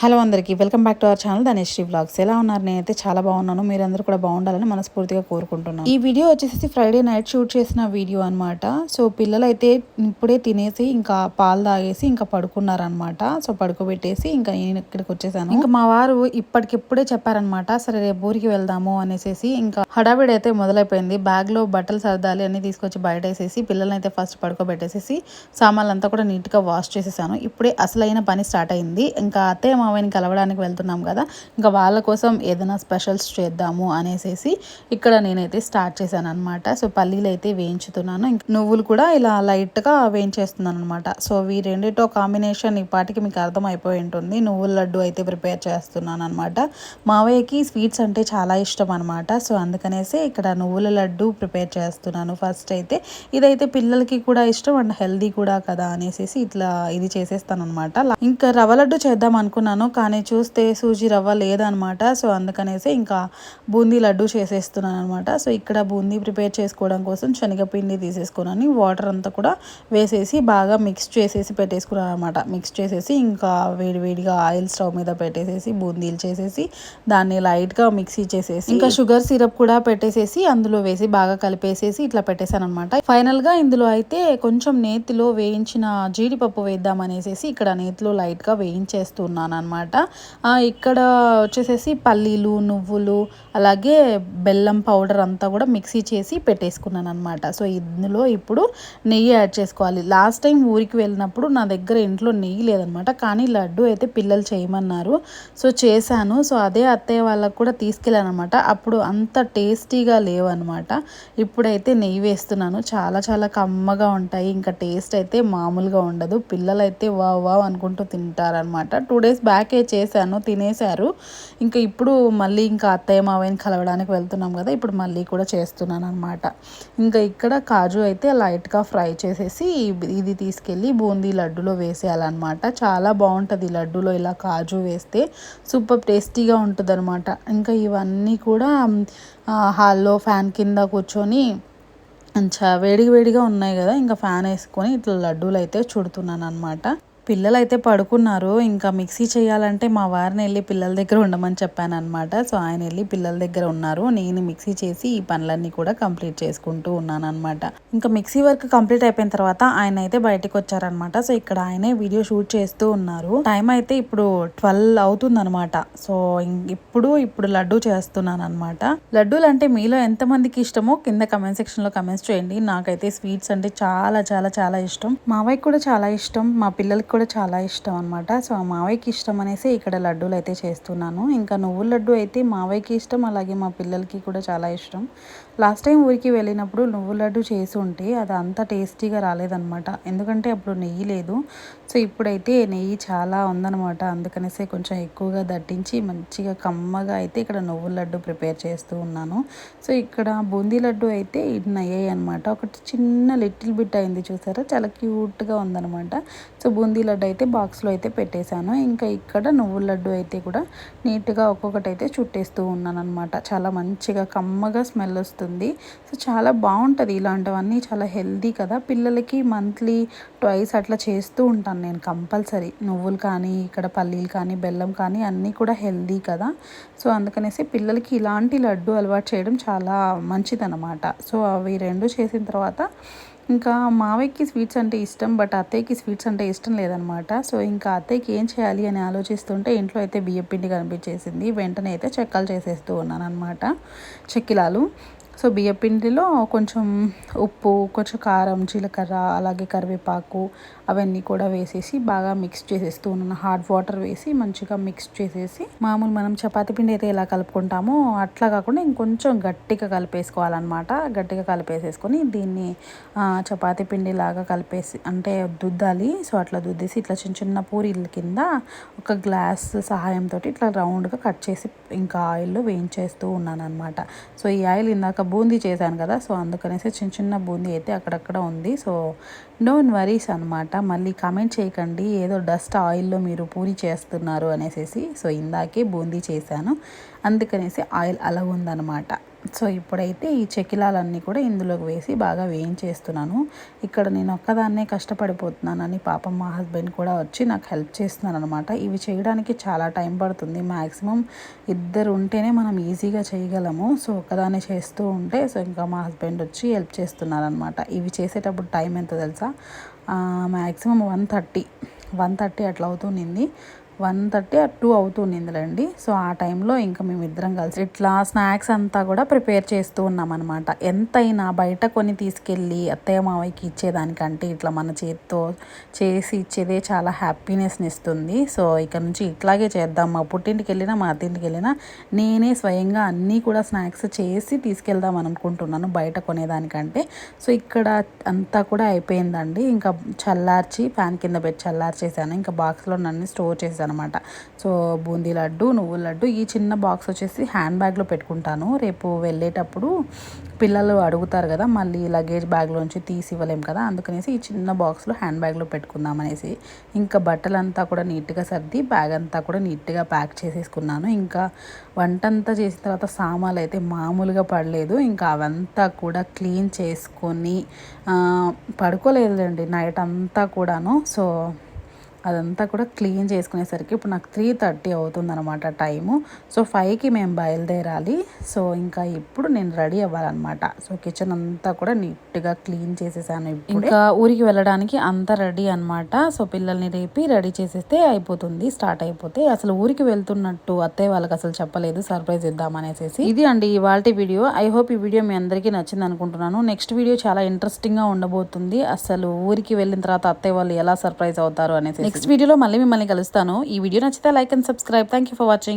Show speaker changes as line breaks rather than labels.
Hello అందరికీ welcome back to our channel Dhanesh Sri blogs ఎలా ఉన్నారు? నేనైతే చాలా బాగున్నాను. మీరందరూ కూడా బాగుండాలని మనస్ఫూర్తిగా కోరుకుంటున్నాను. ఈ వీడియో వచ్చేసి ఫ్రైడే నైట్ షూట్ చేసిన వీడియో అనమాట సో పిల్లలైతే ఇప్పుడే తినేసి ఇంకా పాలు తాగేసి ఇంకా పడుకున్నారనమాట సో పడుకోబెట్టేసి ఇంకా నేను ఇక్కడికి వచ్చేసాను. ఇంకా మా వారు ఇప్పటికిప్పుడే చెప్పారనమాట సరే రేపు ఊరికి వెళ్దాము అనేసి ఇంకా హడావిడి అయితే మొదలైపోయింది. బ్యాగ్లో బట్టలు సర్దాలి అన్ని తీసుకొచ్చి బయట వేసేసి పిల్లల్ని అయితే ఫస్ట్ పడుకోబెట్టేసేసి సామాన్లు అంతా కూడా నీట్గా వాష్ చేసేసాను. ఇప్పుడే అసలైన పని స్టార్ట్ అయింది. ఇంకా అత్తయ్య మామయ్యని కలవడానికి వెళ్తున్నాం కదా. ఇంకా వాళ్ళ కోసం ఏదైనా స్పెషల్స్ చేద్దాము అనేసి ఇక్కడ నేనైతే స్టార్ట్ చేశాను అనమాట సో పల్లీలు అయితే వేయించుతున్నాను. ఇంకా నువ్వులు కూడా ఇలా లైట్గా వేయించేస్తున్నాను అనమాట సో ఈ రెండిటో కాంబినేషన్ ఈ పాటికి మీకు అర్థమైపోయి ఉంటుంది. నువ్వుల లడ్డు అయితే ప్రిపేర్ చేస్తున్నాను అనమాట మావయ్యకి స్వీట్స్ అంటే చాలా ఇష్టం అనమాట సో అందుకనేసి ఇక్కడ నువ్వుల లడ్డు ప్రిపేర్ చేస్తున్నాను ఫస్ట్ అయితే. ఇదైతే పిల్లలకి కూడా ఇష్టం అండ్ హెల్దీ కూడా కదా అనేసి ఇట్లా ఇది చేసేస్తాను అనమాట ఇంకా రవ్వ లడ్డు చేద్దాం అనుకున్నాను కానీ చూస్తే సూజీ రవ్వ లేదనమాట. సో అందుకనేసి ఇంకా బూందీ లడ్డు చేసేస్తున్నాను అనమాట సో ఇక్కడ బూందీ ప్రిపేర్ చేసుకోవడం కోసం శనగపిండి తీసేసుకున్నాను. వాటర్ అంతా కూడా వేసేసి బాగా మిక్స్ చేసేసి పెట్టేసుకున్నాను అనమాట మిక్స్ చేసేసి ఇంకా వేడివేడిగా ఆయిల్ స్టవ్ మీద పెట్టేసేసి బూందీలు చేసేసి దాన్ని లైట్గా మిక్సీ చేసేసి ఇంకా షుగర్ సిరప్ కూడా పెట్టేసేసి అందులో వేసి బాగా కలిపేసేసి ఇట్లా పెట్టేశాను అనమాట ఫైనల్గా ఇందులో అయితే కొంచెం నేతిలో వేయించిన జీడిపప్పు వేద్దాం అనేసి ఇక్కడ నేతిలో లైట్గా వేయించేస్తున్నాను అనమాట ఇక్కడ వచ్చేసేసి పల్లీలు నువ్వులు అలాగే బెల్లం పౌడర్ అంతా కూడా మిక్సీ చేసి పెట్టేసుకున్నాను అనమాట సో ఇందులో ఇప్పుడు నెయ్యి యాడ్ చేసుకోవాలి. లాస్ట్ టైం ఊరికి వెళ్ళినప్పుడు నా దగ్గర ఇంట్లో నెయ్యి లేదనమాట కానీ లడ్డు అయితే పిల్లలు చేయమన్నారు. సో చేశాను. సో అదే అత్తయ్య వాళ్ళకు కూడా తీసుకెళ్ళాను అనమాట అప్పుడు అంత టేస్టీగా లేవన్నమాట. ఇప్పుడైతే నెయ్యి వేస్తున్నాను. చాలా చాలా కమ్మగా ఉంటాయి. ఇంకా టేస్ట్ అయితే మామూలుగా ఉండదు. పిల్లలైతే వా వావ్ వావ్ అనుకుంటూ తింటారనమాట టూ డేస్ బ్యాక్ చేశాను తినేశారు. ఇంకా ఇప్పుడు మళ్ళీ ఇంకా అత్తయ్య మావయ్యని కలవడానికి వెళ్తున్నాం కదా ఇప్పుడు మళ్ళీ కూడా చేస్తున్నాను అనమాట ఇంకా ఇక్కడ కాజు అయితే లైట్గా ఫ్రై చేసేసి ఇది తీసుకెళ్ళి బూందీ లడ్డులో వేసేయాలన్నమాట. చాలా బాగుంటుంది లడ్డులో ఇలా కాజు వేస్తే. సూపర్ టేస్టీగా ఉంటుంది అనమాట ఇంకా ఇవన్నీ కూడా హాల్లో ఫ్యాన్ కింద కూర్చొని మంచిగా వేడిగా వేడిగా ఉన్నాయి కదా ఇంకా ఫ్యాన్ వేసుకొని ఇట్లా లడ్డూలు అయితే చుడుతున్నాను అనమాట పిల్లలు అయితే పడుకున్నారు. ఇంకా మిక్సీ చేయాలంటే మా వారిని వెళ్ళి పిల్లల దగ్గర ఉండమని చెప్పాను అనమాట సో ఆయన వెళ్ళి పిల్లల దగ్గర ఉన్నారు. నేను మిక్సీ చేసి ఈ పనులన్నీ కూడా కంప్లీట్ చేసుకుంటూ ఉన్నాను అనమాట ఇంకా మిక్సీ వర్క్ కంప్లీట్ అయిపోయిన తర్వాత ఆయన అయితే బయటకు వచ్చారనమాట సో ఇక్కడ ఆయనే వీడియో షూట్ చేస్తూ ఉన్నారు. టైం అయితే ఇప్పుడు ట్వెల్వ్ అవుతుంది అనమాట సో ఇప్పుడు ఇప్పుడు లడ్డు చేస్తున్నాను అనమాట లడ్డూలు అంటే మీలో ఎంతమందికి ఇష్టమో కింద కమెంట్ సెక్షన్లో కమెంట్స్ చేయండి. నాకైతే స్వీట్స్ అంటే చాలా చాలా చాలా ఇష్టం. మావయ్యకి కూడా చాలా ఇష్టం. మా పిల్లలకి కూడా చాలా ఇష్టం అనమాట సో ఆ మావయ్యకి ఇష్టం అనేసి ఇక్కడ లడ్డూలు అయితే చేస్తున్నాను. ఇంకా నువ్వుల లడ్డు అయితే మావయ్యకి ఇష్టం అలాగే మా పిల్లలకి కూడా చాలా ఇష్టం. లాస్ట్ టైం ఊరికి వెళ్ళినప్పుడు నువ్వు లడ్డు చేసి ఉంటే అది అంత టేస్టీగా రాలేదనమాట ఎందుకంటే అప్పుడు నెయ్యి లేదు. సో ఇప్పుడైతే నెయ్యి చాలా ఉందనమాట అందుకనేసి కొంచెం ఎక్కువగా దట్టించి మంచిగా కమ్మగా అయితే ఇక్కడ నువ్వుల లడ్డు ప్రిపేర్ చేస్తూ ఉన్నాను. సో ఇక్కడ బూందీ లడ్డు అయితే ఇన్ని అయ్యాయి అనమాట ఒకటి చిన్న లిటిల్ బిట్ అయింది చూసారా? చాలా క్యూట్గా ఉందనమాట సో బూందీ లడ్డు అయితే బాక్స్లో అయితే పెట్టేశాను. ఇంకా ఇక్కడ నువ్వుల లడ్డు అయితే కూడా నీట్గా ఒక్కొక్కటి అయితే చుట్టేస్తూ ఉన్నాను అనమాట చాలా మంచిగా కమ్మగా స్మెల్ వస్తుంది. సో చాలా బాగుంటుంది ఇలాంటివన్నీ. చాలా హెల్దీ కదా. పిల్లలకి మంత్లీ ట్వైస్ అట్లా చేస్తూ ఉంటాను నేను కంపల్సరీ. నువ్వులు కానీ ఇక్కడ పల్లీలు కానీ బెల్లం కానీ అన్నీ కూడా హెల్దీ కదా. సో అందుకనేసి పిల్లలకి ఇలాంటి లడ్డు అలవాటు చేయడం చాలా మంచిదన్నమాట. సో అవి రెండు చేసిన తర్వాత ఇంకా మావయ్యకి స్వీట్స్ అంటే ఇష్టం బట్ అత్తయ్యకి స్వీట్స్ అంటే ఇష్టం లేదనమాట. సో ఇంకా అత్తయ్యకి ఏం చేయాలి అని ఆలోచిస్తుంటే ఇంట్లో అయితే బియ్యం పిండి కనిపించేసింది. వెంటనే అయితే చెక్కలు చేసేస్తూ ఉన్నాను అనమాట చెక్కిలాలు. సో బియ్యపిండిలో కొంచెం ఉప్పు కొంచెం కారం జీలకర్ర అలాగే కరివేపాకు అవన్నీ కూడా వేసేసి బాగా మిక్స్ చేసేస్తూ ఉన్నాను హాట్ వాటర్ వేసి మంచిగా మిక్స్ చేసేసి మామూలు మనం చపాతీ పిండి అయితే ఎలా కలుపుకుంటామో అట్లా కాకుండా ఇంకొంచెం గట్టిగా కలిపేసుకోవాలన్నమాట. గట్టిగా కలిపేసేసుకొని దీన్ని చపాతీ పిండి లాగా కలిపేసి అంటే దుద్దాలి. సో అట్లా దుద్దేసి ఇట్లా చిన్న చిన్న పూరీల కింద ఒక గ్లాస్ సహాయంతో ఇట్లా రౌండ్గా కట్ చేసి ఇంకా ఆయిల్లో వేయించేస్తూ ఉన్నాను అనమాట సో ఈ ఆయిల్ ఇందాక బూందీ చేశాను కదా సో అందుకనేసి చిన్న చిన్న బూందీ అయితే అక్కడక్కడ ఉంది. సో డోంట్ వరీస్ అనమాట మళ్ళీ కమెంట్ చేయకండి ఏదో డస్ట్ ఆయిల్లో మీరు పూరి చేస్తున్నారు అనేసి సో ఇందాకే బూందీ చేశాను అందుకనేసి ఆయిల్ అలా ఉందన్నమాట. సో ఇప్పుడైతే ఈ చెకిలాలన్నీ కూడా ఇందులోకి వేసి బాగా వేయించేస్తున్నాను. ఇక్కడ నేను ఒక్కదాన్నే కష్టపడిపోతున్నానని పాపం మా హస్బెండ్ కూడా వచ్చి నాకు హెల్ప్ చేస్తున్నాను అనమాట ఇవి చేయడానికి చాలా టైం పడుతుంది. మ్యాక్సిమం ఇద్దరు ఉంటేనే మనం ఈజీగా చేయగలము. సో ఒక్కదాన్ని చేస్తూ ఉంటే సో ఇంకా మా హస్బెండ్ వచ్చి హెల్ప్ చేస్తున్నారనమాట. ఇవి చేసేటప్పుడు టైం ఎంత తెలుసా? Maximum one thirty. One thirty అట్లా అవుతుంది వన్ థర్టీ టూ అవుతుందిలేండి సో ఆ టైంలో ఇంకా మేము ఇద్దరం కలిసి ఇట్లా స్నాక్స్ అంతా కూడా ప్రిపేర్ చేస్తూ ఉన్నాం అనమాట ఎంతైనా బయట కొని తీసుకెళ్ళి అత్తయ్య మావయ్యకి ఇచ్చేదానికంటే ఇట్లా మన చేతితో చేసి ఇచ్చేదే చాలా హ్యాపీనెస్ని ఇస్తుంది. సో ఇక్కడ నుంచి ఇట్లాగే చేద్దాం. మా పుట్టింటికి వెళ్ళినా మా అత్తింటికి వెళ్ళినా నేనే స్వయంగా అన్నీ కూడా స్నాక్స్ చేసి తీసుకెళ్దాం అనుకుంటున్నాను బయట కొనేదానికంటే. సో ఇక్కడ అంతా కూడా అయిపోయిందండి. ఇంకా చల్లార్చి ఫ్యాన్ కింద పెట్టి చల్లార్చేసాను ఇంకా బాక్స్లో నన్ను స్టోర్ చేశాను. అనమాట. సో బూందీ లడ్డు నువ్వుల లడ్డు ఈ చిన్న బాక్స్ వచ్చేసి హ్యాండ్ బ్యాగ్లో పెట్టుకుంటాను. రేపు వెళ్ళేటప్పుడు పిల్లలు అడుగుతారు కదా మళ్ళీ లగేజ్ బ్యాగ్లోంచి తీసి ఇవ్వలేం కదా అందుకనేసి ఈ చిన్న బాక్స్లో హ్యాండ్ బ్యాగ్లో పెట్టుకుందాం అనేసి ఇంకా బట్టలంతా కూడా నీట్గా సర్ది బ్యాగ్ అంతా కూడా నీట్గా ప్యాక్ చేసేసుకున్నాను. ఇంకా వంట అంతా చేసిన తర్వాత సామాన్లు అయితే మామూలుగా పడలేదు. ఇంకా అవంతా కూడా క్లీన్ చేసుకొని పడుకోలేదులేండి నైట్ అంతా కూడాను. సో అదంతా కూడా క్లీన్ చేసుకునేసరికి ఇప్పుడు నాకు త్రీ థర్టీ అవుతుందన్నమాట టైము. సో ఫైవ్కి మేము బయలుదేరాలి. సో ఇంకా ఇప్పుడు నేను రెడీ అవ్వాలన్నమాట. సో కిచెన్ అంతా కూడా నీట్గా క్లీన్ చేసేసాను ఇంకా ఊరికి వెళ్ళడానికి అంతా రెడీ అనమాట సో పిల్లల్ని రేపి రెడీ చేసేస్తే అయిపోతుంది స్టార్ట్ అయిపోతే. అసలు ఊరికి వెళ్తున్నట్టు అత్తయ్య వాళ్ళకి అసలు చెప్పలేదు సర్ప్రైజ్ ఇద్దాం అనేసి ఇది అండి ఇవాళ వీడియో. ఐ హోప్ ఈ వీడియో మీ అందరికీ నచ్చింది అనుకుంటున్నాను. నెక్స్ట్ వీడియో చాలా ఇంట్రెస్టింగ్గా ఉండబోతుంది. అసలు ఊరికి వెళ్ళిన తర్వాత అత్తయ్య వాళ్ళు ఎలా సర్ప్రైజ్ అవుతారు అనేసి నెక్స్ట్ వీడియోలో మళ్ళీ మిమ్మల్ని కలుస్తాను. ఈ వీడియో నచ్చితే like and subscribe thank you for watching